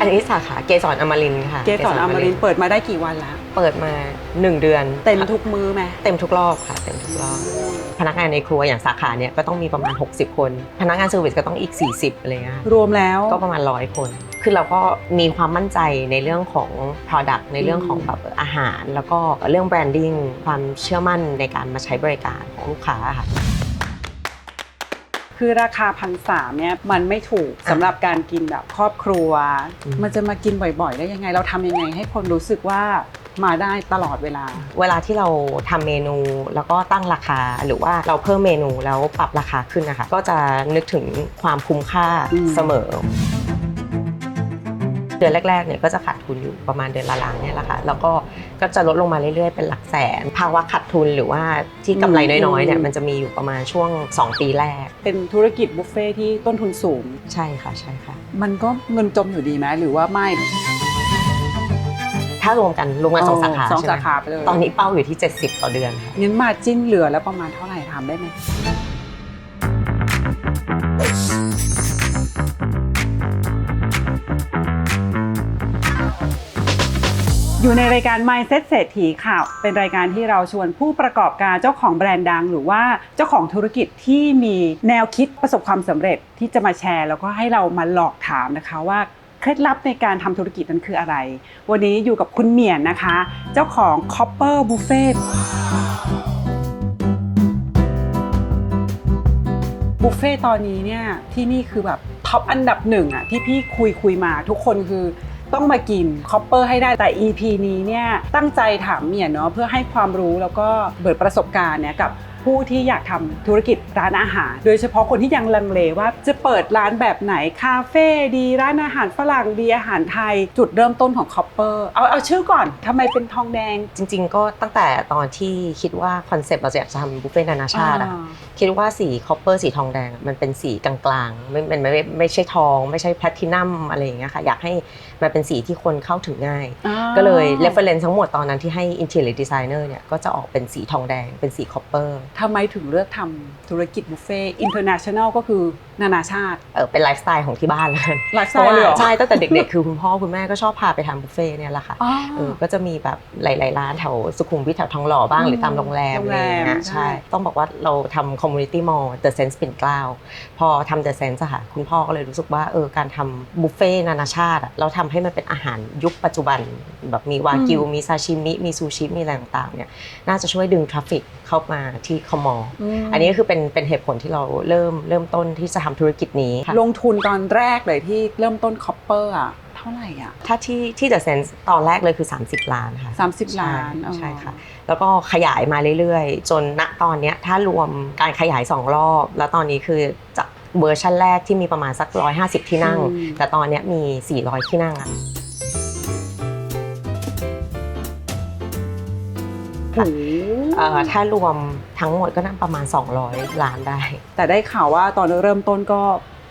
อันนี้สาขาเกสรอมรินทร์ค่ะเกสรอมรินทร์เปิดมาได้กี่วันแล้ว เปิดมา 1 เดือน เต็มทุกมือไหมเต็มทุกรอบค่ะ เต็มทุกรอบ พนักงานในครัวอย่างสาขาเนี่ยก็ต้องมีประมาณ 60 คน พนักงานเซอร์วิสก็ต้องอีก 40อะไรเงี้ยรวมแล้วก็ประมาณร้อยคน คือเราก็มีความมั่นใจในเรื่องของ Product ในเรื่องของแบบอาหาร แล้วก็เรื่อง Branding ความเชื่อมั่นในการมาใช้บริการของลูกค้าค่ะ คือราคาพันสามเนี่ยมันไม่ถูกสำหรับการกินแบบครอบครัว อืม มันจะมากินบ่อยๆ ได้ยังไง เราทำยังไงให้คนรู้สึกว่ามาได้ตลอดเวลา เวลาที่เราทำเมนูแล้วก็ตั้งราคาหรือว่าเราเพิ่มเมนูแล้วปรับราคาขึ้นนะคะ ก็จะนึกถึงความคุ้มค่าอืม เสมอ เดือนแรกๆเนี่ยก็จะขาดทุนอยู่ประมาณเดือนละล้านเนี่ยแหละค่ะแล้วก็ก็จะลดลงมาเรื่อยๆเป็นหลักแสน ภาวะขาดทุนหรือว่าที่กำไรน้อยๆเนี่ยมันจะมีอยู่ประมาณช่วง 2 ปีแรก เป็นธุรกิจบุฟเฟ่ที่ต้นทุนสูง ใช่ค่ะใช่ค่ะ มันก็เงินจมอยู่ดีไหมหรือว่าไม่ถ้ารวมกันรวมกันสองสาขาสองใช่ไหมสาขาไปเลยตอนนี้เป้าอยู่ที่ 70 ต่อเดือนค่ะงั้นมาจิ้นเหลือแล้วประมาณเท่าไหร่ทำได้ไหม อยู่ในรายการ Mindset เศรษฐีค่ะ เป็นรายการที่เราชวนผู้ประกอบการเจ้าของแบรนด์ดัง หรือว่าเจ้าของธุรกิจที่มีแนวคิดประสบความสำเร็จที่จะมาแชร์ แล้วก็ให้เรามาหลอกถามนะคะว่าเคล็ดลับในการทำธุรกิจนั้นคืออะไร วันนี้อยู่กับคุณเหมียนนะคะ เจ้าของ Copper Buffet บุฟเฟ่ตอนนี้เนี่ยที่นี่คือแบบท็อปอันดับหนึ่งอะที่พี่คุยคุยมาทุกคนคือ ต้องมากินคอปเปอร์ให้ได้แต่ EP นี้เนี่ยตั้งใจถามเมียเนาะเพื่อให้ความรู้แล้วก็เปิดประสบการณ์เนี่ยกับผู้ที่อยากทำธุรกิจร้านอาหาร โดยเฉพาะคนที่ยังลังเลว่าจะเปิดร้านแบบไหนคาเฟ่ดีร้านอาหารฝรั่งดีอาหารไทย จุดเริ่มต้นของคอปเปอร์เอาเอาชื่อก่อนทำไมเป็นทองแดง จริง ๆ ก็ตั้งแต่ตอนที่คิดว่าคอนเซปต์เราจะอยากจะทำบุฟเฟ่ต์นานาชาติอะอ่าคิดว่าสีคอปเปอร์สีทองแดงอะมันเป็นสีกลางๆไม่เป็นไม่ไม่ไม่ใช่ทอง ไม่ใช่แพลทินัมอะไรอย่างเงี้ยค่ะอยากให้ มันเป็นสีที่คนเข้าถึงง่ายอ่าก็เลย reference ทั้งหมดตอนนั้นที่ให้ interior designer เนี่ยก็จะออกเป็นสีทองแดงเป็นสีคอปเปอร์ทำไมถึงเลือกทำธุรกิจบุฟเฟ่อินเตอร์เนชั่นแนลก็คือนานาชาติ เออเป็นไลฟ์สไตล์ของที่บ้านแล้วกันไลฟ์สเพไตราะล์เลยเหรว่าอใช่ตั้งแต่เด็กๆ คือคุณพ่อคุณแม่ก็ชอบพาไปทำบุฟเฟ่ต์เนี่ยแหละค่ะอ๋อเออก็จะมีแบบหลายๆร้านแถวสุขุมวิทแถวทองหล่อบ้างอืมหรือตามโรงแรมโรงอะไรแรมอย่างเงี้ยใช่ใช่ต้องบอกว่าเราทำ community mall the sense ปิ่นเกล้าพอทำ the sense อะค่ะคุณพ่อก็เลยรู้สึกว่าเออการทำบุฟเฟ่ต์นานาชาติอะเราทำให้มันเป็นอาหารยุคปัจจุบัน แบบมีวากิว มีซาชิมิ มีซูชิ มีอะไรต่างๆเนี่ยน่าจะช่วยดึงทราฟฟิกเข้ามาที่คอมอมอันนี้ก็คือเป็นเป็นเหตุผลที่เราเริ่มเริ่มต้นที่จะทำธุรกิจนี้ค่ะลงทุนตอนแรกเลยที่เริ่มต้นคอปเปอร์อะเท่าไหร่อะ ถ้าที่ที่ The Sense ตอนแรกเลยคือ 30 ล้านค่ะ 30 ล้านใช่อ๋อใช่ค่ะ แล้วก็ขยายมาเรื่อยๆ จนณตอนเนี้ยถ้ารวมการขยาย 2 รอบ แล้วตอนนี้คือจาก เวอร์ชันแรกที่มีประมาณสัก 150 ที่นั่งแต่ตอนเนี้ยมี 400 ที่นั่งอะโอ้โหเอ่อถ้ารวมทั้งหมดก็น่าประมาณ 200 ล้านได้ แต่ได้ข่าวว่าตอนเริ่มต้นก็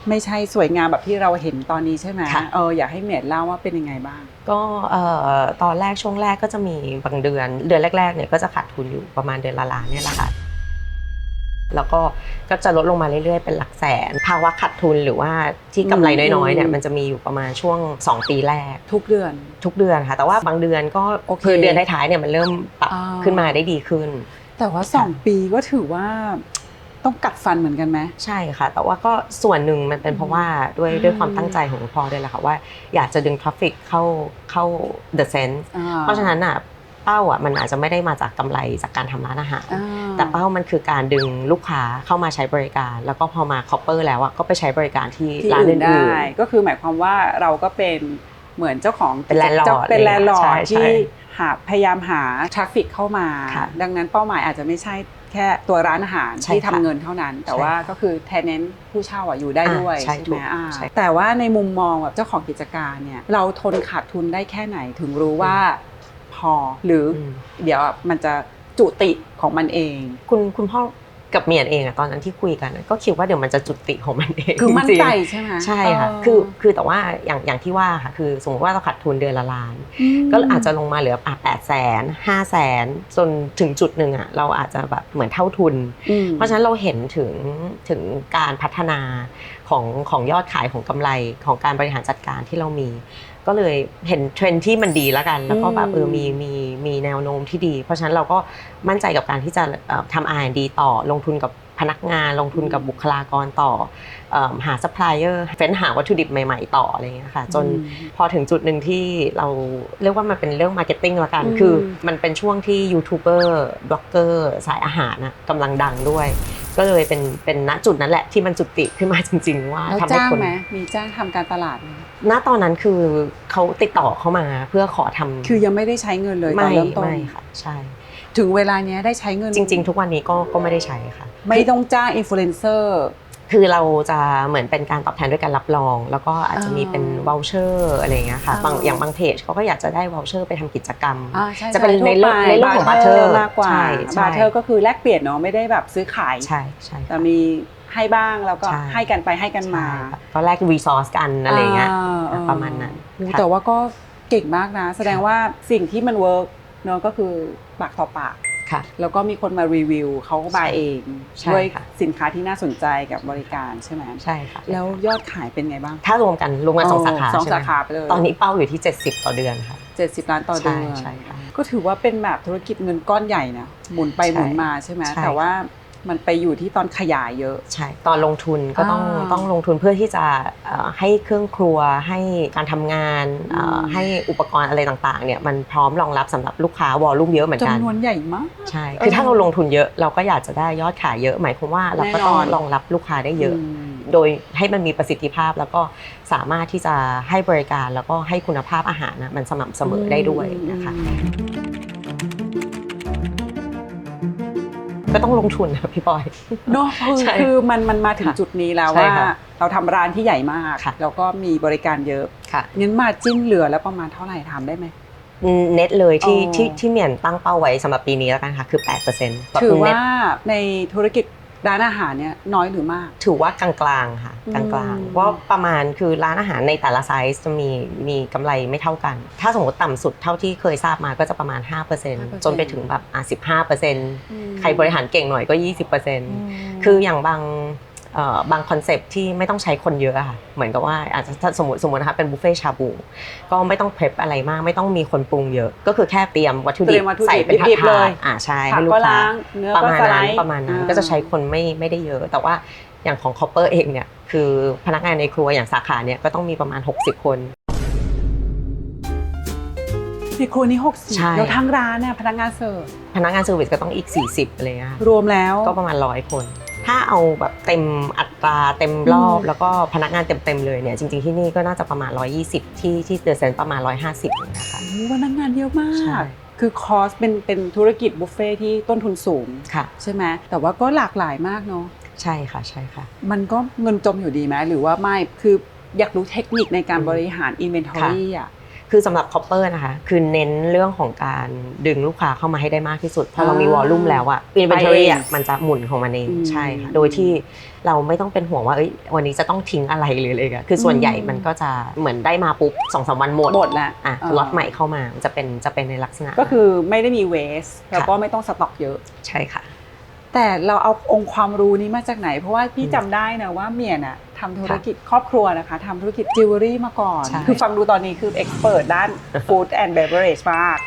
ไม่ใช่สวยงามแบบที่เราเห็นตอนนี้ใช่ไหมค่ะ เอออยากให้เมียดเล่าว่าเป็นยังไงบ้าง ก็เอ่อตอนแรกช่วงแรกก็จะมีบางเดือน เดือนแรกๆเนี่ยก็จะขาดทุนอยู่ประมาณเดือนละล้านเนี่ยแหละค่ะ แล้วก็ก็จะลดลงมาเรื่อยๆ เป็นหลักแสน ภาวะขาดทุนหรือว่าที่กำไรน้อยๆเนี่ยอืมมันจะมีอยู่ประมาณช่วง 2 ปีแรก ทุกเดือน ทุกเดือนค่ะ แต่ว่าบางเดือนก็โอเคคือเดือนท้ายๆเนี่ยมันเริ่มปรับอ่าขึ้นมาได้ดีขึ้น แต่ว่า 2 ปีก็ถือว่าต้องกัดฟันเหมือนกันไหมใช่ค่ะ แต่ว่าก็ส่วนหนึ่งมันเป็นเพราะว่าด้วยอืมด้วยความตั้งใจของคุณพ่อด้วยแหละค่ะว่าอยากจะดึงทราฟฟิกเข้าเข้า the sense อ่เพราะฉะนั้นอะ เป้าอะมันอาจจะไม่ได้มาจากกำไรจากการทำร้านอาหารอ่าแต่เป้ามันคือการดึงลูกค้าเข้ามาใช้บริการ แล้วก็พอมาคอปเปอร์แล้วอะก็ไปใช้บริการที่ที่ร้านอื่นอื่ได้นก็คือหมายความว่าเราก็เป็นเหมือนเจ้าของเป็น landlord จ้าเป็นแลนด์ลอใช่ร์ดใช่ที่หาพยายามหาทราฟฟิกเข้ามาค่ะดังนั้นเป้าหมายอาจจะไม่ใช่แค่ตัวร้านอาหารใช่ที่ทำค่ะเงินเท่านั้น แต่ใช่ว่าค่ะก็คือแทนเน้นผู้เช่าอะอยู่ได้อ่าด้วยใช่ใช่ถูไหมกอ่าใช่แต่ว่าในมุมมองแบบเจ้าของกิจการเนี่ยเราทนขาดทุนได้แค่ไหนถึงรู้ว่า พอ หรือออืมเดี๋ยวมันจะจุติของมันเอง คุณคุณพ่อกับเมียนเองอะตอนนั้นที่คุยกันอะก็คิดว่าเดี๋ยวมันจะจุติของมันเองคือมั่นจริงๆใจใช่ไหมใช่ค่ะเคือคือแต่ว่าอย่างอย่างที่ว่าค่ะคือสมมติว่าเราขาดทุนเดือนละล้านมก็อาจจะลงมาเหลืออะแปดแสนห้าแสนจนถึงจุดหนึ่งอะเราอาจจะแบบเหมือนเท่าทุนอืมเพราะฉะนั้นเราเห็นถึงถึงการพัฒนาของของยอดขายของกำไรของการบริหารจัดการที่เรามี ก็เลยเห็นเทรนด์ที่มันดีแล้วกัน แล้วก็แบบเออมีมีมีแนวโน้มที่ดี เพราะฉะนั้นเราก็มั่นใจกับการที่จะเอ่อทำ R&D ต่อลงทุนกับพนักงานลงทุนกับบุคลากรต่อเอิ่มหาซัพพลายเออร์เฟ้นหาวัตถุดิบใหม่ ๆ ต่ออะไรอย่างเงี้ยค่ะ จนพอถึงจุดหนึ่งที่เราเรียกว่ามันเป็นเรื่องมาร์เก็ตติ้งละกันอืมคือมันเป็นช่วงที่ยูทูบเบอร์บล็อกเกอร์สายอาหารนะกำลังดังด้วย ก็เลยเป็นเป็นณจุดนั้นแหละที่มันจุติขึ้นมาจริง ๆ ว่าแล้วทำให้จ้างคนไหมมีจ้างทำการตลาดไหม ณตอนนั้นคือเขาติดต่อเข้ามาเพื่อขอทำคือยังไม่ได้ใช้เงินเลยตอไม่นเริ่มต้น ไม่ค่ะใช่ ถึงเวลาเนี้ยได้ใช้เงินจริง ๆ ทุกวันนี้ก็ก็ไม่ได้ใช้ค่ะ ไม่ต้องจ้างอินฟลูเอนเซอร์ คือเราจะเหมือนเป็นการตอบแทนด้วยการรับรอง แล้วก็อาจจะมีเป็นอ่าว o ลเชอร์อะไรอย่างเงี้ยค่ะบางอ่าอย่างบางเพจเขาก็อยากจะได้ว o ลเชอร์ไปทำกิจกรรมอ่าใช่จะเป็นใช่ในเรื่องทั่วไปในเรื่องของ barter มากกว่าใช่ใช่บาร์เทอร์ก็คือแลกเปลี่ยนเนาะไม่ได้แบบซื้อขายใช่ใช่แต่มีให้บ้างแล้วก็ใช่ให้กันไปให้กันมาใช่ค่ะก็แลกรีซอสกันอะไรอย่างเงี้ยอ่าประมาณนั้นโอ้ค่ะแต่ว่าก็เก่งมากนะ แสดงว่าสิ่งที่มันเวิร์กเนาะก็คือปากต่อปาก ค่ะ แล้วก็มีคนมารีวิวเขาก็มาเองใช่ด้วยค่ะ สินค้าที่น่าสนใจกับบริการใช่ไหมใช่ค่ะแล้วยอดขายเป็นไงบ้างถ้ารวมกันรวมกันสองสาขาสองใช่ไหมสาขาไปเลยตอนนี้เป้าอยู่ที่ 70 ต่อเดือนค่ะ70ล้านต่อเดือนใช่ใช่ค่ะก็ถือว่าเป็นแบบธุรกิจเงินก้อนใหญ่นะหมุนไปใช่หมุนมาใช่ไหมใช่ แต่ว่า มันไปอยู่ที่ตอนขยายเยอะ ใช่ตอนลงทุนก็ต้องอ่าต้องลงทุนเพื่อที่จะเอ่อให้เครื่องครัวให้การทำงานเอ่ออืมให้อุปกรณ์อะไรต่างๆเนี่ยมันพร้อมรองรับสำหรับลูกค้าวอลลุ่มเยอะเหมือนกัน จำนวนใหญ่มาก ใช่ คือถ้าเราลงทุนเยอะเราก็อยากจะได้ยอดขายเยอะ หมายความว่าเราก็ต้องแน่นอน รองรับลูกค้าได้เยอะ ม โดยให้มันมีประสิทธิภาพแล้วก็สามารถที่จะให้บริการแล้วก็ให้คุณภาพอาหารนะมันสม่ำเสมอได้ด้วยนะคะ ก็ต้องลงทุนนะพี่ปอยเนาะคือใช่ คือมันมันมาถึงค่ะจุดนี้แล้วใช่ว่าค่ะเราทำร้านที่ใหญ่มากค่ะ แล้วก็มีบริการเยอะค่ะงั้นมาจิ้นเหลือแล้วประมาณเท่าไหร่ถามได้ไหม เน็ตเลยที่อ๋อ ที่ที่เมียนตั้งเป้าไว้สำหรับปีนี้แล้วกันค่ะคือ8%ถือว่าเน็ตในธุรกิจ ร้านอาหารเนี่ยน้อยหรือมาก ถือว่ากลางๆค่ะอืมกลางๆเพราะประมาณคือร้านอาหารในแต่ละไซส์จะมีมีกำไรไม่เท่ากัน ถ้าสมมติต่ำสุดเท่าที่เคยทราบมาก็จะประมาณ 5%จนไปถึงแบบอะ15%ใครบริหารเก่งหน่อยก็ 20%คืออย่างบางเอ่อ บางคอนเซปต์ที่ไม่ต้องใช้คนเยอะอะค่ะ เหมือนกับว่าอาจจะถ้าสมมติสมมตินะคะเป็นบุฟเฟ่ชาบูก็ไม่ต้องเพรพอะไรมากไม่ต้องมีคนปรุงเยอะ ก็คือแค่เตรียมวัตถุเตรีดิยบมวัตถุดิบใส่เป็นถาดิบๆเลดยๆอ่าใช่ผัให้กลูกก็ค้าล้างเนื้อประก็มาณสไลนั้นด์ประมาณนั้นอ่ก็จะใช้คนไม่ไม่ได้เยอะ แต่ว่าอย่างของคอปเปอร์เองเนี่ยคือพนักงานในครัวอย่างสาขาเนี่ยก็ต้องมีประมาณ 60 คนที่ครัวนี้ใช่60แล้วทั้งร้านเนี่ยพนักงานเสิร์ฟพนักงานเซอร์วิสก็ต้องอีก 40อะไรเงี้ยค่ะรวมแล้วก็ประมาณร้อยคน ถ้าเอาแบบเต็มอัตราเต็มรอบอืมแล้วก็พนักงานเต็มๆเลยเนี่ยจริงๆที่นี่ก็น่าจะประมาณ 120 ที่ที่เดอะเซนประมาณ 150นะคะโอ้พนักงานเยอะมาใช่กคือคอสเป็นเป็นธุรกิจบุฟเฟ่ที่ต้นทุนสูงค่ะ ใช่ไหมแต่ว่าก็หลากหลายมากเนาะใช่ค่ะใช่ค่ะ มันก็เงินจมอยู่ดีไหมหรือว่าไม่คืออยากรู้เทคนิคในการอืมบริหารอินเวนทอรี่อะ คือสำหรับคอปเปอร์นะคะคือเน้นเรื่องของการดึงลูกค้าเข้ามาให้ได้มากที่สุดพอเรามีอ่าวอลลุ่มแล้วอะอินเวนทอไปรี่เองอะมันจะหมุนของมันเองอืมใช่ค่ะโดยที่เราไม่ต้องเป็นห่วงว่าเอ้ยวันนี้จะต้องทิ้งอะไรหรืออะไรกันคือส่วนใหญ่อืมมันก็จะเหมือนได้มาปุ๊บสองสามวันหมดหมดแหละอะาล็อตใหม่เข้ามาจะเป็นจะเป็นในลักษณะ ก็คือไม่ได้มีเวสแล้วค่ะก็ไม่ต้องสต็อกเยอะใช่ค่ะ แต่เราเอาองค์ความรู้นี้มาจากไหน เพราะว่าพี่อืมจำได้นะว่าเมียน่ะทำธุรกิจครอบครัวนะคะทำธุรกิจจิวเวลรี่มาก่อน ใช่ คือฟังดูตอนนี้คือเอ็กซ์เพรสด้าน Food and Beverage มาก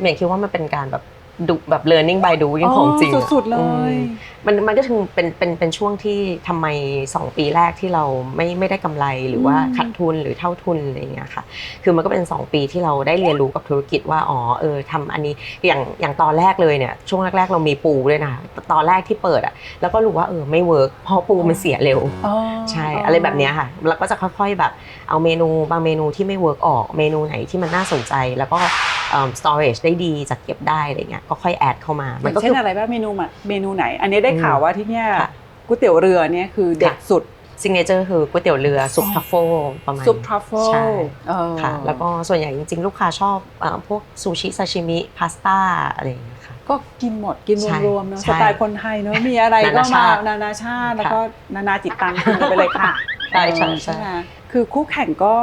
เมียคิดว่ามันเป็นการแบบ ดูแบบ learning by doing ของจริงอะสุดๆเลอืยมมันมันก็ถึงเป็นเป็นเป็นช่วงที่ทำไม2ปีแรกที่เราไม่ไม่ได้กำไรหรือว่าอืม ขาดทุนหรือเท่าทุนอะไรอย่างเงี้ยค่ะ คือมันก็เป็น2ปีที่เราได้เรียนรู้กับธุรกิจว่าอ๋อเออทำอันนี้อย่างอย่างตอนแรกเลยเนี่ยช่วงแรก ๆ เรามีปูด้วยนะตอนแรกที่เปิดอะแล้วก็รู้ว่าเออไม่เวิร์กเพราะปูมันเสียเร็ว อ๋อใช่อะไรแบบเนี้ยค่ะแล้วก็จะค่อยๆแบบเอาเมนูบางเมนูที่ไม่เวิร์กออกเมนูไหนที่มันน่าสนใจ แล้วก็เอิ่ม storage ได้ดีจัดเก็บได้อะไรเงี้ยก็ค่อยแอดเข้ามาอมันย่างก็เช่คืนออะไรบ้างเมนูมาเมนูไหน อันนี้ได้ข่าวว่าที่เนี่ยค่ะก๋วยเตี๋ยวเรือเนี่ยคือเด็ดค่ะสุดซิงเกิลเจอร์คือก๋วยเตี๋ยวเรือซุปอ๋อทัฟเฟิลประมาณซุปทรัฟเฟิลใช่เออค่ะแล้วก็ส่วนใหญ่จริง ๆ ลูกค้าชอบเอ่อพวกซูชิซาชิมิพาสต้าอะไรอย่างเงี้ยค่ะก็กินหมดกินใช่รวมๆเนาะใช่สไตล์คนไทยเนาะมีอะไรก็นานามาชาตินานาชาติแล้วค่ะก็นานาจิตตังกินกันไปเลยค่ะใช่ใช่เออใช่ไหม คือคู่แข่งก็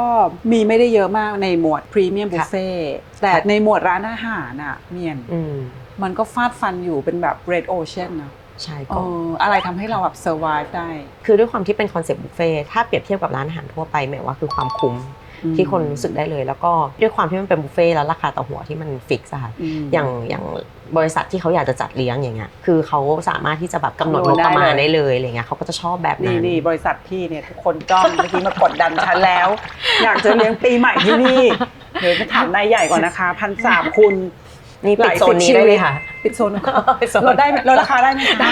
มีไม่ได้เยอะมากในหมวดพรีเมียมบุฟเฟ่แต่ค่ะในหมวดร้านอาหารอะเมียนอืมมันก็ฟาดฟันอยู่เป็นแบบ red ocean นะใช่เอก็ออะไรทำให้เราแบบ survive ได้ คือด้วยความที่เป็นคอนเซ็ปต์บุฟเฟ่ต์ถ้าเปรียบเทียบกับร้านอาหารทั่วไปหมายว่าคือความคุ้มอืม ที่คนรู้สึกได้เลย แล้วก็ด้วยความที่มันเป็นบุฟเฟ่ต์แล้วราคาต่อหัวที่มันฟิกซ์อะค่ะมอย่างอย่างบริษัทที่เขาอยากจะจัดเลี้ยงอย่างเงี้ยคือเขาสามารถที่จะแบบกำหนดคำนงวณบประมาณได้เลยได้เลยอะไรเงี้ยเขาก็จะชอบแบบนี่นั้นนี่บริษัทพี่เนี่ยทุกคนจ้องเมื่อกี้มากดดันฉันแล้ว อยากจะเลี้ยงปีใหม่ที่นี่เดี๋ยวจะถามนายใหญ่ก่อนนะคะพันสามคุณนี่ปิดโซนนี้ได้เลยค่ะ ปิดโซนลดได้ไหมลดราคาได้ไหมคะได้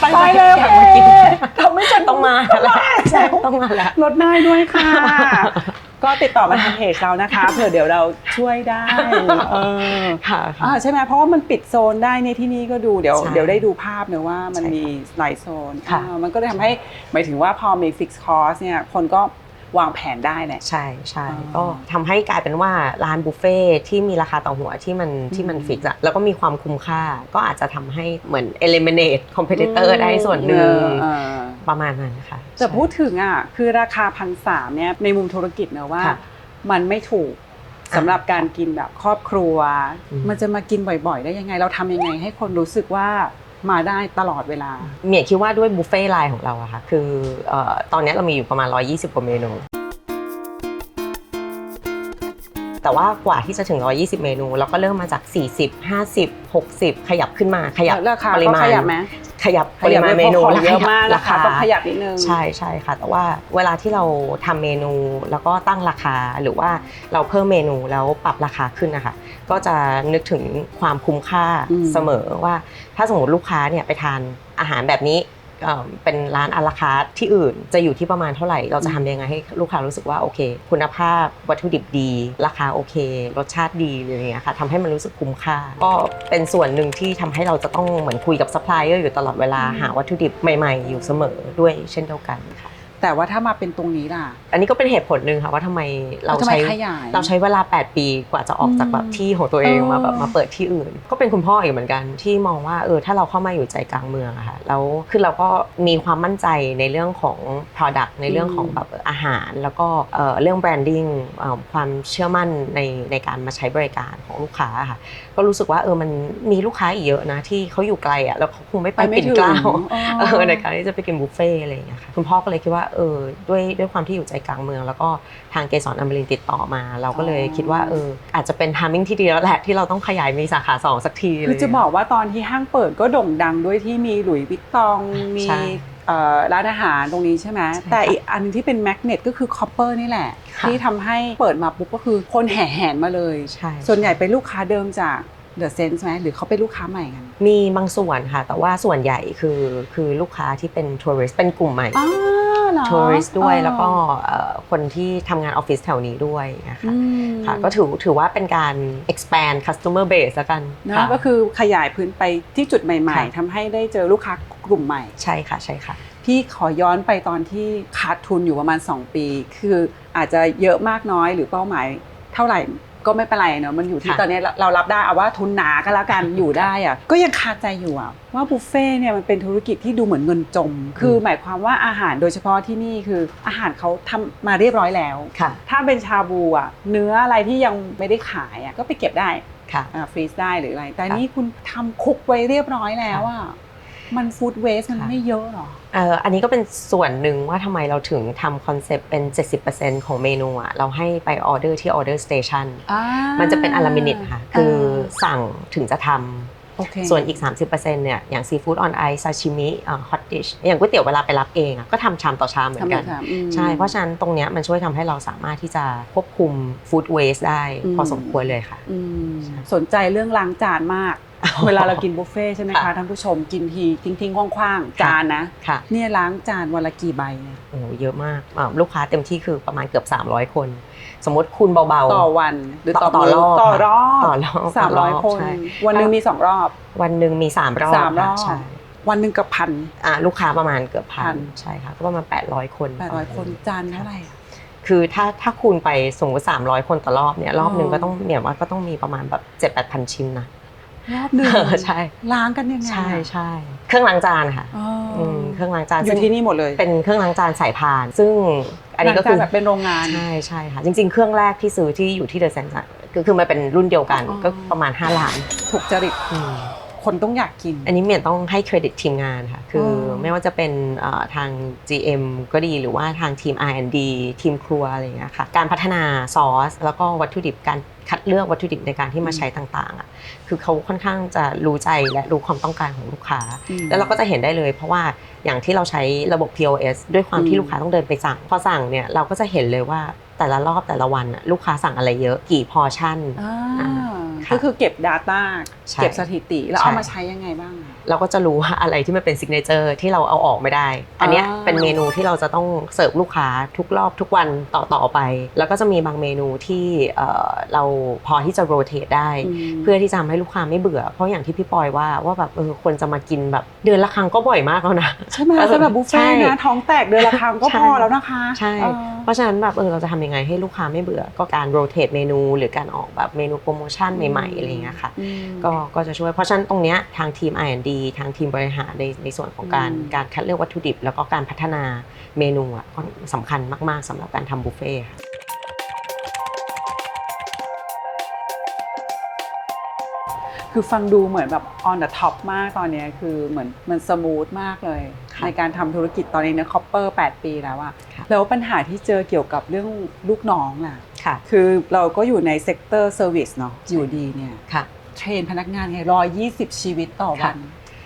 ไปเลยอยากมากินทำไม่ฉันต้องมาแล้วใช่ต้องมาแล้วลดได้ด้วยค่ะ ก็ติดต่อมาทางเพจเรานะคะเผื่อเดี๋ยวเราช่วยได้เออค่ะค่ะอ่าใช่ไหมเพราะว่ามันปิดโซนได้ในที่นี่ก็ดูเดี๋ยวใช่เดี๋ยวได้ดูภาพเนอะว่ามันใช่มีหลายโซนค่ะอ่ามันก็เลยทำให้หมายถึงว่าพอมีฟิกซ์คอสเนี่ยคนก็ วางแผนได้แหละใช่ใช่อ๋อก็ทำให้กลายเป็นว่าร้านบุฟเฟ่ที่มีราคาต่อหัวที่มันที่มันอืมฟิกซ์อะแล้วก็มีความคุ้มค่าก็อาจจะทำให้เหมือน eliminate competitor ได้ส่วนหนึ่งเออประมาณนั้นค่ะแต่ใช่พูดถึงอะคือราคาพันสามเนี่ยในมุมธุรกิจเนอะว่าค่ะมันไม่ถูกสำหรับการกินแบบครอบครัวอืมมันจะมากินบ่อย ๆ ได้ยังไง เราทำยังไงให้คนรู้สึกว่า มาได้ตลอดเวลา เมียคิดว่าด้วยบุฟเฟ่ไลน์ของเราอะค่ะ คือเอ่อตอนนี้เรามีอยู่ประมาณ 120กว่าเมนู แต่ว่ากว่าที่จะถึง 120 เมนู เราก็เริ่มมาจาก 40 50 60 ขยับขึ้นมาขยับราคาปริก็มาณขยับไหมขยับขปริยับมาณไม่เมนูพอและเยอะมากราราคาคาต้องขยับนิดนึงใช่ใช่ค่ะ แต่ว่าเวลาที่เราทำเมนูแล้วก็ตั้งราคาหรือว่าเราเพิ่มเมนูแล้วปรับราคาขึ้นนะคะก็จะนึกถึงความคุ้มค่าอืมเสมอว่า ถ้าสมมติลูกค้าเนี่ยไปทานอาหารแบบนี้ เป็นร้านอาราคาร์ทที่อื่น จะอยู่ที่ประมาณเท่าไหร่ เราจะทำยังไงให้ลูกค้ารู้สึกว่าโอเค คุณภาพวัตถุดิบดี ราคาโอเค รสชาติดีอะไรอย่างเงี้ยค่ะทำให้มันรู้สึกคุ้มค่า ก็เป็นส่วนหนึ่งที่ทำให้เราจะต้องเหมือนคุยกับซัพพลายเออร์อยู่ตลอดเวลาหาวัตถุดิบใหม่ ๆ อยู่เสมอด้วยเช่นเดียวกันค่ะ แต่ว่าถ้ามาเป็นตรงนี้ล่ะ อันนี้ก็เป็นเหตุผลหนึ่งค่ะว่าทำไมเราทำไมใช้ขยายเราใช้เวลา 8 ปีกว่าจะออกจากแบบอืมที่ของตัวเองเออมาแบบมาเปิดที่อื่น ก็เป็นคุณพ่ออีกเหมือนกันที่มองว่าเออถ้าเราเข้ามาอยู่ใจกลางเมืองอะค่ะแล้วคือเราก็มีความมั่นใจในเรื่องของ product ในเรื่องของแบบอาหาร แล้วก็เอ่อเรื่อง branding เอ่อความเชื่อมั่นในในการมาใช้บริการของลูกค้าอะค่ะก็รู้สึกว่าเออมันมีลูกค้าอีกเยอะนะที่เขาอยู่ไกลอะแล้วเขาคงไม่ไปไปไม่ปิ่นถึงเกล้าอ๋อเออในการที่จะไปกินบุฟเฟ่ต์อะไรอย่างเงี้ยค่ะคุณพ่อก็เลยคิดว่าเออด้วยด้วยความที่อยู่ใจกลางเมือง แล้วก็ทางเกสรอมรินทร์ติดต่อมา เราก็เลยอ๋อคิดว่าเอออาจจะเป็นทามมิ่งที่ดีแล้วแหละที่เราต้องขยายมีสาขาสองสักทีคือจะบอกว่าตอนที่ห้างเปิดก็โด่งดังด้วยที่มีหลุยส์วิกตองมีใช่เอ่อร้านอาหารตรงนี้ใช่ไหมใช่แต่ค่ะอีกอันหนึงที่เป็นแมกเนตก็คือคอปเปอร์นี่แหละค่ะที่ทำให้เปิดมาปุ๊บก็คือคนแห่แหนมาเลยใช่ส่วนใหญ่เป็นลูกค้าเดิมจาก เดอะเซนส์ไหมหรือเขาเป็นลูกค้าใหม่กัน มีบางส่วนค่ะ แต่ว่าส่วนใหญ่คือคือลูกค้าที่เป็นทัวริสเป็นกลุ่มใหม่อ๋อเหรอทัวริสด้วยอ๋อแล้วก็เอ่อคนที่ทำงานออฟฟิศแถวนี้ด้วยนะคะอืมค่ะก็ถือถือว่าเป็นการ expand customer base แล้วกันนะค่ะก็คือขยายพื้นไปที่จุดใหม่ค่ะๆทำให้ได้เจอลูกค้ากลุ่มใหม่ใช่ค่ะใช่ค่ะพี่ขอย้อนไปตอนที่ขาดทุนอยู่ประมาณ 2 ปี คืออาจจะเยอะมากน้อยหรือเป้าหมายเท่าไหร่ ก็ไม่เป็นไรเนอะมันอยู่ที่ค่ะตอนนี้เราเรารับได้เอาว่าทุนหนาก็แล้วกันอยู่ได้อะก็ยังคาใจอยู่อะว่าบุฟเฟ่ต์เนี่ยมันเป็นธุรกิจที่ดูเหมือนเงินจม คือหมายความว่าอาหารโดยเฉพาะที่นี่คืออาหารเขาทำมาเรียบร้อยแล้วค่ะ ถ้าเป็นชาบูอะเนื้ออะไรที่ยังไม่ได้ขายอะก็ไปเก็บได้ค่ะฟรีซได้หรืออะไร แต่ค่ะนี่คุณทำคุกไว้เรียบร้อยแล้วอะ มันฟู้ดเวสมันค่ะไม่เยอะหรอเอ่ออันนี้ก็เป็นส่วนหนึ่งว่าทำไมเราถึงทำคอนเซปต์เป็น 70%ของเมนูอะเราให้ไปออเดอร์ที่ออเดอร์สเตชันอ่ามันจะเป็นอลามินิตค่ะ คือสั่งถึงจะทโอเคำส่วนอีก 30%เนี่ยอย่างซีฟู้ดออนไอซาชิมิฮอตดิชอย่างก๋วยเตี๋ยวเวลาไปรับเองอะก็ทำชามต่อชามเหมือนกันทำแบบอืมใช่ เพราะฉะนั้นตรงเนี้ยมันช่วยทำให้เราสามารถที่จะควบคุมฟู้ดเวสได้อืมพอสมควรเลยค่ะอืมสนใจเรื่องล้างจานมาก เวลาเรากินบุฟเฟ่ต์ใช่ไหมคะค่ะท่านผู้ชมกินทีทิ้งๆคว้างๆค่ะจานนะค่ะเนี่ยล้างจานวันละกี่ใบเนี่ยโอ้โหเยอะมากอ่าลูกค้าเต็มที่คือประมาณเกือบ 300 คน สมมติคูณเบาๆ ต่อวันหรือต่อต่อมื้รอบต่อรอบต่อรอบสามร้อยต่อรอบคนใช่วันหนึ่งมีสองรอบ วันหนึ่งมี3รอบสามรอบค่ะใช่วันหนึ่งกับพันอ่าลูกค้าประมาณเกือบพัพันนใช่ค่ะก็ประมาณ800 คนแปดร้อยคนจานเท่าไหร่อะคือถ้าถ้าคูณไปสมมติ300 คนต่อรอบเนี่ยรอบหนึ่งอ๋อก็ต้องเนี่ยว่าก็ต้องมีประมาณแบบ7 8 0 0ชิ้นนะ รอบหนึ่งใช่ล้างกันยังไงอะใช่ใช่เครื่องล้างจานค่ะอ๋อออืมเครื่องล้างจานอซึ่ยู่งที่นี่หมดเลย เป็นเครื่องล้างจานสายพาน ซึ่งอันนี้ก็ล้างคืจาอแบบเป็นโรงงานใช่ใช่ค่ะ จริง ๆ เครื่องแรกที่ซื้อที่อยู่ที่เดอะเซนต์คือคือมันเป็นรุ่นเดียวกันอ๋อก็ประมาณ 5 ล้าน ถูกจริตอืมคนต้องอยากกิน อันนี้เมียนต้องให้เครดิตทีมงานค่ะ คือออไม่ว่าจะเป็นเอ่อทาง GM ก็ดีหรือว่าทางทีม R&D ทีมครัวอะไรอย่างเงี้ยค่ะ การพัฒนาซอส แล้วก็วัตถุดิบการ คัดเลือกวัตถุดิบในการที่มาใช้ต่างๆอะคือเขาค่อนข้างจะรู้ใจและรู้ความต้องการของลูกค้าอืมแล้วเราก็จะเห็นได้เลย เพราะว่าอย่างที่เราใช้ระบบ POS ด้วยความอืที่มลูกค้าต้องเดินไปสั่ง พอสั่งเนี่ยเราก็จะเห็นเลยว่าแต่ละรอบแต่ละวันน่ะลูกค้าสั่งอะไรเยอะกี่พอชั่นอ่าอ่าค่ะก็คือเก็บ Data ใช่เก็บสถิติแล้วใช่เอามาใช้ยังไงบ้างอะ เราก็จะรู้ว่าอะไรที่มันเป็นซิกเนเจอร์ที่เราเอาออกไม่ได้ อันเนี้ยอ่าเป็นเมนูที่เราจะต้องเสิร์ฟลูกค้าทุกรอบทุกวันต่อต่อไป แล้วก็จะมีบางเมนูที่เอ่อเราพอที่จะโรเตทได้มเพื่อที่จะทำให้ลูกค้าไม่เบื่อ เพราะอย่างที่พี่ปอยว่าว่าแบบเออควรจะมากินแบบเดือนละครั้งก็บ่อยมากแล้วนะใช่ไหมเออสำหรับบุฟเฟ่ต์ใช่นะท้องแตกเดือนละครั้งก็ใช่พอแล้วนะคะ ใช่เออเพราะฉะนั้นแบบเออเราจะทำยังไงให้ลูกค้าไม่เบื่อ ก็การโรเตทเมนู หรือการออกแบบเมนูโปรโมชั่นใหม่ๆอะไรอย่างเงี้ยค่ะอืมก็ก็จะช่วยเพราะฉะนั้นตรงเนี้ยทางทีม R&D ทางทีมบริหารในในส่วนของการอืมการคัดเลือกวัตถุดิบ แล้วก็การพัฒนาเมนูอะก็สำคัญมากๆสำหรับการทำบุฟเฟ่ต์ค่ะคือฟังดูเหมือนแบบ on the top มากตอนเนี้ยคือเหมือนมันสมูทมากเลยค่ะในการทำธุรกิจตอนนี้นะคอปเปอร์8ปีแล้วอะค่ะแล้วปัญหาที่เจอเกี่ยวกับเรื่องลูกน้องล่ะค่ะ คือเราก็อยู่ในเซกเตอร์เซอร์วิสเนาะอยู่ดีเนี่ยค่ะเทรนพนักงานไงร้อยยี่สิบชีวิตต่อวัน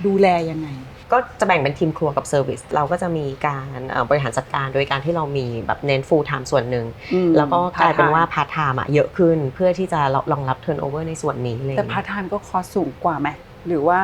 ดูแลยังไง ก็จะแบ่งเป็นทีมครัวกับเซอร์วิสเราก็จะมีการเอ่อบริหารจัดการโดยการที่เรามีแบบเน้น full time ส่วนหนึ่งอืมแล้วก็กลายเป็นว่า part-time พาร์ทไทม์เยอะขึ้น เพื่อที่จะรองรับ turnover ในส่วนนี้เลยแต่พาร์ทไทม์ก็คอสสูงกว่าไหมหรือว่า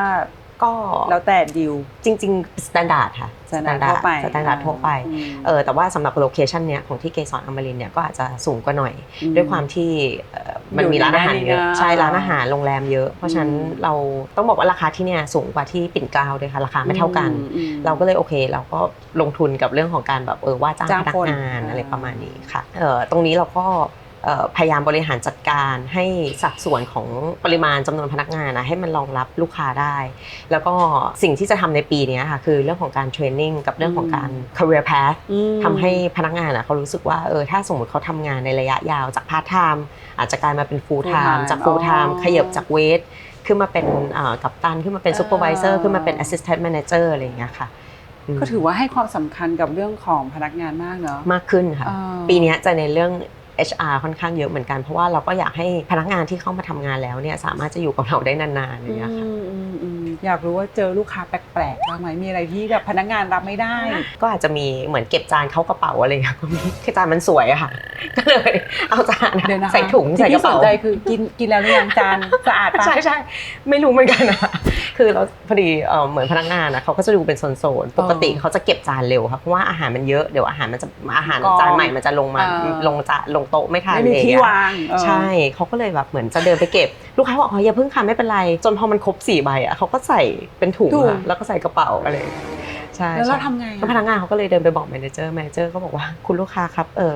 ก็แล้วแต่ดิวจริงๆ standard ค่ะ standard ทั่วไป standard ทั่วไปอืมเออแต่ว่าสำหรับโลเคชันเนี้ยของที่เกสรอมรินทร์เนี่ยก็อาจจะสูงกว่าหน่อยอืมด้วยความที่เอ่อ มันมีร้านอาหารเยอะอยู่ในย่านนี้นะใช่ร้านอาหารโรงแรมเยอะ เพราะฉะนั้นอืมเราต้องบอกว่าราคาที่เนี่ยสูงกว่าที่ปิ่นเกล้าด้วยค่ะราคาไม่เท่ากันอืมเราก็เลยโอเค เราก็ลงทุนกับเรื่องของการแบบเออว่าจ้างจ้างพนักคนงานอ่าอะไรประมาณนี้ค่ะเออตรงนี้เราก็เอ่อ พยายามบริหารจัดการให้สัดส่วนของปริมาณจำนวนพนักงานนะให้มันรองรับลูกค้าได้ แล้วก็สิ่งที่จะทำในปีเนี้ยค่ะคือเรื่องของการเทรนนิ่งกับเรื่องของการ career path อืมทำให้พนักงานอะเขารู้สึกว่าเออถ้าสมมติเขาทำงานในระยะยาวจากพาร์ทไทม์อาจจะกลายมาเป็นฟูลไท full-time ม์จากฟูลไทม์อ๋อขยับจากเวทขึ้นมาเป็นเอ่อกัปตันขึ้นมาเป็นเออซูเปอร์วิเซอร์ขึ้นมาเป็นแอสซิสแตนต์แมเนเจอร์อะไรอย่างเงี้ยค่ะมก็ถือว่าให้ความสำคัญกับเรื่องของพนักงานมากเนาะมากขึ้นค่ะอ่าปีเนี้ยจะในเรื่อง HR ค่อนข้างเยอะเหมือนกันเพราะว่าเราก็อยากให้พนักงานที่เข้ามาทำงานแล้วเนี่ยสามารถจะอยู่กับเราได้นานๆอย่างเงี้ยค่ะอยากรู้ว่าเจอลูกค้าแปลกๆบ้างไหมมีอะไรที่แบบพนักงานรับไม่ได้ ก็อาจจะมีเหมือนเก็บจานเข้ากระเป๋าอะไรอย่างเงี้ยก็มีคือจานมันสวยอะค่ะ ก็เลยเอาจานอะเดี๋ยวนะคะใส่ถุงที่ใส่กระพี่สเป๋านใจคือกินกินแล้วหรือยังจานสะอาดปะ ใช่ใช่ไม่รู้เหมือนกันนะคือเราพอดีเอ่อเหมือนพนักงานนะเขาก็จะดูเป็นโซนๆปกติเขาจะเก็บจานเร็วครับเพราะว่าอาหารมันเยอะเดี๋ยวอาหารมันจะอาหารกองจานใหม่มันจะลงมาอ่าลงจานลงโต๊ะไม่ทันไม่มีเลยที่อะวางเออ ใช่เขาก็เลยแบบเหมือนจะเดินไปเก็บ ลูกค้าบอกอ๋ออย่าเพิ่งค่ะไม่เป็นไร จนพอมันครบสี่ใบอะเขาก็ใส่เป็นถุงถุง อะแล้วก็ใส่กระเป๋าอะไรอย่างเงี้ยใช่แล้วเราใช่ ทำไงแล้วพนักงานเขาก็เลยเดินไปบอกแมเนเจอร์แมเนเจอร์ก็บอกว่าคุณลูกค้าครับเออ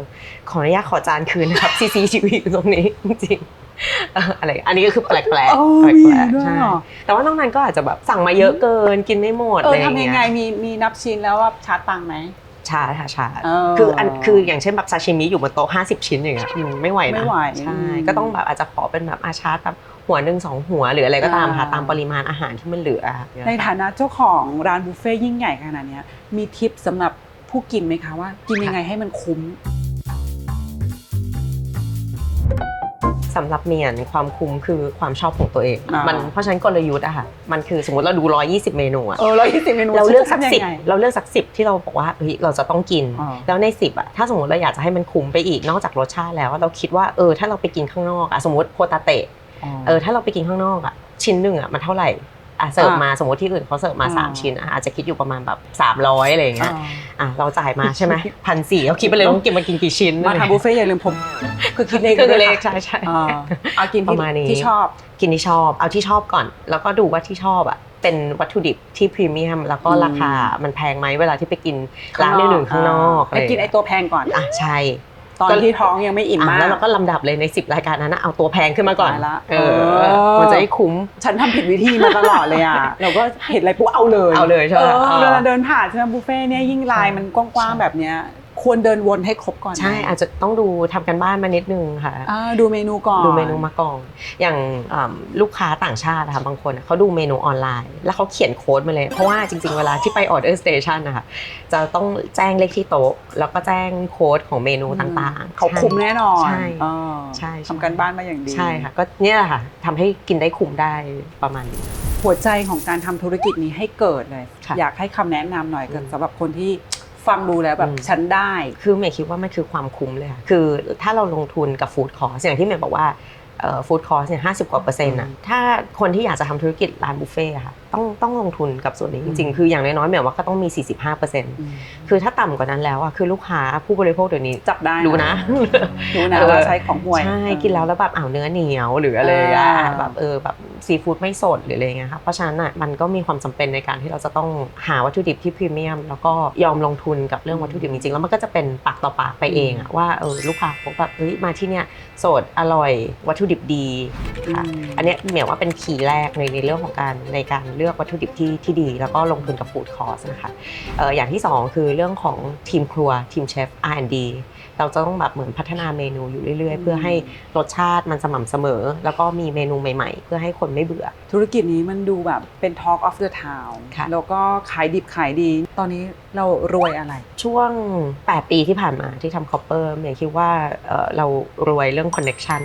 ขออนุญาตขอจานคืนนะครับ CCTV อยู่ตรงนี้จริงๆเอออะไรอันนี้ก็คือแปลกๆแปลกโอ้ๆมีด้วยใช่เหรอ แต่ว่านอกนั้นก็อาจจะแบบสั่งมาเยอะเกินกินไม่หมดเออะอไรอย่างทำเงี้ยังยไงมีมีนับชิ้นแล้วว่าชาร์จตังค์ไหมชาค่ะชาเออคืออันคืออย่างเช่นแบบซาชิมิอยู่บนโต๊ะ50 ชิ้นอย่างเงี้ยอืมไม่ไหวนะไม่ไหว ใช่อืมก็ต้องแบบอาจจะขอเป็นแบบอาชาร์จแบบ หัวหนึ่งสองหัวหรืออะไรก็ตามค่ะอ่าตามปริมาณอาหารที่มันเหลือ ในฐานะเจ้าของร้านบุฟเฟ่ยิ่งใหญ่ขนาดเนี้ยมีทิปสำหรับผู้กินไหมคะว่า กินยังไงให้มันคุ้มสำหรับเมียนความคุ้มคือความชอบของตัวเองอ่ามัมันเพราะฉะนั้นกลยุทธ์อะค่ะมันคือสมมติเราดู 120 เมนูอะเออร้อยยี่สิบเมนูเราเลือกสักจะทำยังสิบไงเราเลือกสักสิบที่เราบอกว่าเฮ้ยเราจะต้องกินอ่าแล้วในสิบอะถ้าสมมติเราอยากจะให้มันคุ้มไปอีกนอกจากรสชาติแล้ว เราคิดว่าเออถ้าเราไปกินข้างนอกอะสมมติโคตาเตะ เออถ้าเราไปกินข้างนอกอะชิ้นหนึ่งอะมันเท่าไหร่อะเสิร์ฟมาสมมติที่อื่นเขาเสิร์ฟมาอ่าสามชิ้นอะอาจจะคิดอยู่ประมาณแบบ300อะไรอย่างเงี้ยอ่าอะเราจ่ายมาใช่ไหมพันสี่เขาคิดไปเลยต้องกินมากินกี่ชิ้นมาทำบุฟเฟ่ต์อย่าลืมผมคือคิดเลขคือด้วยเลขค่ะใช่ใช่อ่าเอากินปที่ระมาณนี้ที่ชอบกินที่ชอบ เอาที่ชอบก่อน แล้วก็ดูว่าที่ชอบอะเป็นวัตถุดิบที่พรีเมียม แล้วก็อืมราคามันแพงไหมเวลาที่ไปกินร้านอื่นๆข้างนอกให้กินไอตัวแพงก่อนอะใช่ ตอนก็ที่ท้องยังไม่อิ่มอะมาก แล้วเราก็ลำดับเลยใน 10 รายการนั้นนะเอาตัวแพงขึ้นมาก่อนตายละเออเออ มันจะได้คุ้ม ฉันทำผิดวิธีมาตลอดเลยอะ เราก็เห็นอะไรปุ๊บเอาเลยเอาเลยใช่ไหมเออเออเวลาเดินผ่านใช่ไหมบุฟเฟ่ต์เนี่ยยิ่งลายมันกว้างๆแบบเนี้ย ควรเดินวนให้ครบก่อนไหมใช่อาจจะต้องดูทำกันบ้านมานิดนึงค่ะอ่าดูเมนูก่อนดูเมนูมาก่อนอย่างอ่าลูกค้าต่างชาตินะคะบางคนอะเขาดูเมนูออนไลน์ แล้วเขาเขียนโค้ดมาเลย เพราะว่าจริงๆเวลาที่ไปออเดอร์สเตชันนะคะจะต้องแจ้งเลขที่โต๊ะ แล้วก็แจ้งโค้ดของเมนูต่างๆ เขาคุมแน่นอนใช่อ่าใช่ใช่ทำกันบ้านมาอย่างดีใช่ค่ะก็เนี่ยแหละค่ะทำให้กินได้คุ้มได้ประมาณนี้หัวใจของการทำธุรกิจนี้ให้เกิดเลยค่ะอยากให้คำแนะนำหน่อยอืมสำหรับคนที่ ฟังดูแล้วแบบอืมฉันได้ คือเมย์คิดว่ามันคือความคุ้มเลยค่ะคือถ้าเราลงทุนกับฟู้ดคอร์สอย่างที่เมย์บอกว่าฟู้ดคอร์สเนี่ยห้าสิบกว่าเปอร์เซ็นต์อะถ้าคนที่อยากจะทำธุรกิจร้านบุฟเฟ่ต์อะค่ะ ต้องต้องลงทุนกับส่วนนี้จริงๆ คืออย่างน้อยๆเมย์ว่าก็ต้องมี 45เปอร์เซ็นต์คือถ้าต่ำกว่านั้นแล้วอะคือลูกค้าผู้บริโภคเดี๋ยวนี้จับได้รู้นะรู้นะเออว่าใช้ของห่วยใช่กินแล้วแล้วแบบอ้าวเนื้อเหนียวหรืออะไรอย่างเงี้ยอ่าแบบเออแบบซีฟู้ดไม่สดหรืออะไรเงี้ยค่ะเพราะฉะนั้นอะมันก็มีความจำเป็นในการที่เราจะต้องหาวัตถุดิบที่พรีเมียม แล้วก็ยอมลงทุนกับเรื่องวัตถุดิบจริงๆแล้วมันก็จะเป็นปากต่อปากไปเองอะว่าเออลูกค้าบอกแบบเฮ้ยมาที่เนี่ยสดอร่อยวัตถุดิบดีค่ะอืมอันเนี้ยเหมียวว่าเป็นคีย์แรกในในเรื่องของการในการเลือกวัตถุดิบที่ที่ดี แล้วก็ลงทุนกับฟู้ดคอร์สนะคะเอ่ออย่างที่สองคือเรื่องของทีมครัวทีมเชฟ R&D เราจะต้องแบบเหมือนพัฒนาเมนูอยู่เรื่อย ๆ เพื่อให้รสชาติมันสม่ำเสมอ แล้วก็มีเมนูใหม่ ๆ เพื่อให้คนไม่เบื่อ ธุรกิจนี้มันดูแบบเป็น Talk of the Town ค่ะแล้วก็ขายดิบขายดีตอนนี้เรารวยอะไร ช่วง 8 ปีที่ผ่านมาที่ทำคอปเปอร์เนี่ยคิดว่าเอ่อเรารวยเรื่องคอนเน็ชัน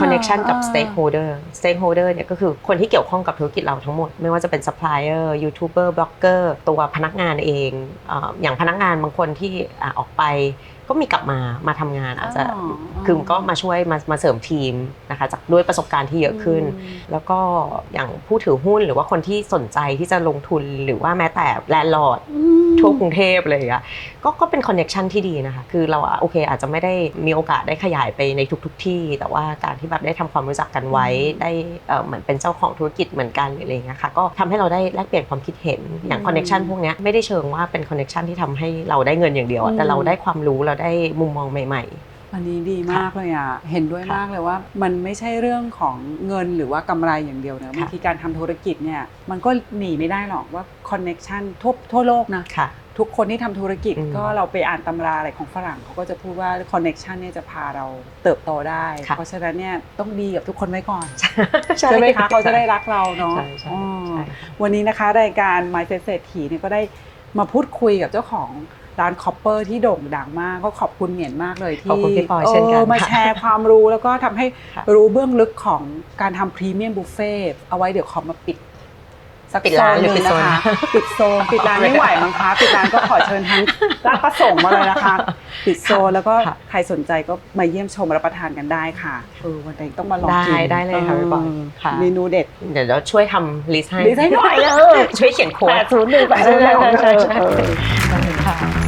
คอนเน็ชันกับ stakeholder stakeholder เนี่ยก็คือคนที่เกี่ยวข้องกับธุรกิจเราทั้งหมด ไม่ว่าจะเป็น supplier youtuber blogger ตัวพนักงานเองเอ่ออย่างพนักงานบางคนที่อะออกไป ก็มีกลับมามาทำงานอาจจะอ๋อคือก็มาช่วยมามาเสริมทีมนะคะจากด้วยประสบการณ์ที่เยอะขึ้น แล้วก็อย่างผู้ถือหุ้นหรือว่าคนที่สนใจที่จะลงทุนหรือว่าแม้แต่แลนด์ลอร์ดอืม ทั่วกรุงเทพเลยอะก็ก็เป็นคอนเน็ชันที่ดีนะคะ คือเราอะโอเคอาจจะไม่ได้มีโอกาสได้ขยายไปในทุก ๆทที่ แต่ว่าการที่แบบได้ทำความรู้จักกันไว้อืมได้เอ่อเหมือนเป็นเจ้าของธุรกิจเหมือนกันหรืออะไรอย่างเงี้ยค่ะก็ทำให้เราได้แลกเปลี่ยนความคิดเห็นอย่างอืมคอนเน็ชันพวกเนี้ยไม่ได้เชิงว่าเป็นคอนเน็ชันที่ทำให้เราได้เงินอย่างเดียวอะอืมแต่เราได้ความรู้เราได้มุมมองใหม่ อันนี้ดีมากเลยอะ เห็นด้วยค่ะมากเลยว่า มันไม่ใช่เรื่องของเงินหรือว่ากำไรอย่างเดียวนะค่ะบางทีการทำธุรกิจเนี่ยมันก็หนีไม่ได้หรอกว่าคอนเน็ชันทั่วทั่วโลกนะๆค่ะทุกคนที่ทำธุรกิจอืมก็เราไปอ่านตำราอะไรของฝรั่งเขาก็จะพูดว่าคอนเน็ชันเนี่ยจะพาเราเติบโตได้ค่ะเพราะฉะนั้นเนี่ยต้องดีกับทุกคนไว้ก่อน ใช่ใช่ไหมคะเขาจะได้รักเราเนาะใช่ใช่อ๋อใช่วันนี้นะคะรายการ My Face เศรษฐีเนี่ยก็ได้มาพูดคุยกับเจ้าของ ร้านคอปเปอร์ที่โด่งดังมากก็ขอบคุณเหมียนมากเลยที่ขอบคุณพี่ปอยเช่นกันมาค่ะแชร์ความรู้แล้วก็ทำให้ค่ะรู้เบื้องลึกของการทำพรีเมียมบุฟเฟ่เอาไว้เดี๋ยวขอมาปิดสักปิดร้านโซหรือหปินึ่ดงโซนนะคะปิดโซนปิดร้านไม่ไหวมั้งคะปิดร้านก็ขอเชิญทั้งร้านประสงค์มาเลยนะคะปิดโซนแล้วก็ค่ะใครสนใจก็มาเยี่ยมชมรับประทานกันได้ค่ะเออวันนี้ต้องมาลองได้กินได้เลยค่ะพี่ปอยค่ะเมนูเด็ดเดี๋ยวเราช่วยทำลิสต์ให้ลิสต์ให้หน่อยเออช่วยเขียนโค้ดแปดศูนย์หนึ่งแปดศูนย์หนึ่งใช่ใช่ใช่เออค่ะ